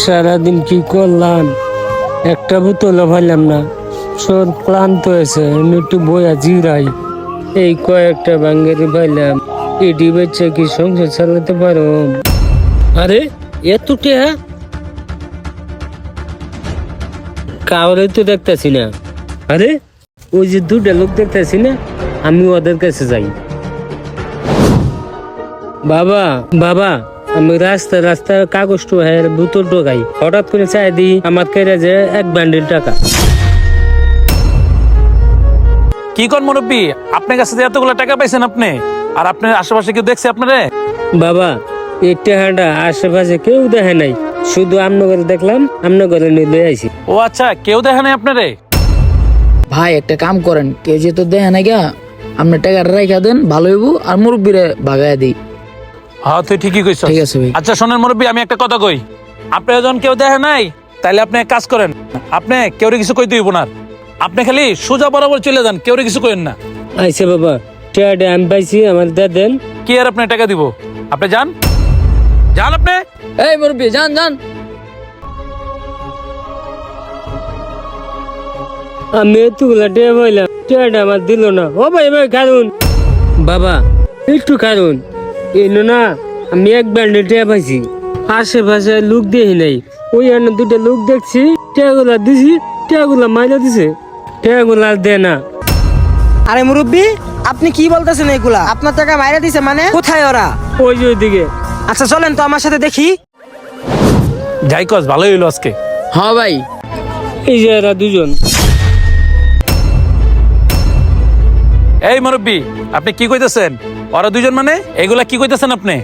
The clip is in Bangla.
সারাদিন কি করলাম? একটা বোতলও পাইলাম না। সব ক্লান্ত হয়েছে আমি একটু বইয়া জিরাই। এই কয়েকটা বাঙ্গারি পাইলাম এটি বেচে কি সংসার চালাতে পারো? আরে এত টেহা কাউরে তো দেখতেছি না। আরে? ওই যে দুটা লোক দেখতেছি না আমি ওদের কাছে যাই। বাবা বাবা আমি রাস্তা রাস্তা কাগজ টোহার বোতল টোকাই হঠাৎ করে চাই দিই আমার কেড়ে যে এক বান্ডিল টাকা। কি কর মুরব্বী? আপনার কাছে যে এতগুলো টাকা পাইছেন আপনি? আর আপনার আশেপাশে কেউ দেখছে আপনারে? বাবা এই টাকাটা আশেপাশে কেউ দেখে নাই। শুধু আমনগরে দেখলাম আমনগরে নিয়ে আইছি। ও আচ্ছা কেউ দেখে নাই আপনারে? ভাই একটা কাম করেন কেউ যেহেতু দেয় না গা আপনি টাকাটা রেখা দেন ভালো হইব আর মুরব্বীরে ভাগায় দিই। হ্যাঁ তুই ঠিকই কইছ ঠিক আছে ভাই। আচ্ছা শোনেন মুরব্বী আমি একটা কথা কই। আপনি যখন কেউ দেখে নাই তাহলে আপনি এক কাজ করেন। আপনি কেউ কিছু কই দিব না আপনি খালি সোজা বরাবর চলে যান কেউ কিছু করেন না। আইসে বাবা টাকাটা আমি পাইছি আমার দা দেন। কি আর আপনি টাকা দিব? আপনি যান। যান আপনি। এই মুরব্বী যান যান। আমি এতগুলা টাকা পাইলাম টাকাটা আমার দিল না। ও ভাই ভাই কারণ বাবা একটু কারণ এনো না আমি এক বান্ডিল টাকা পাইছি। আশেপাশে লোক দেখি নাই। ওই এনে দুটো লোক দেখছি টাকাগুলা দিছি টাকাগুলা মাইলা দিছে। টাকাগুলা দে না। আরে মুরব্বী আপনি কি বলতেছেন এগুলা? আপনার টাকা মাইরা দিছে মানে? কোথায় ওরা? ওই যে ওইদিকে। আচ্ছা চলেন তো আমার সাথে দেখি। যাই কস ভালোই হইল আজকে। হ্যাঁ ভাই এই যে এরা দুজন এই মুরব্বী আপনি কি কইতেছেন? ওরা দুজন মানে? এগুলা কি কইতেছেন আপনি?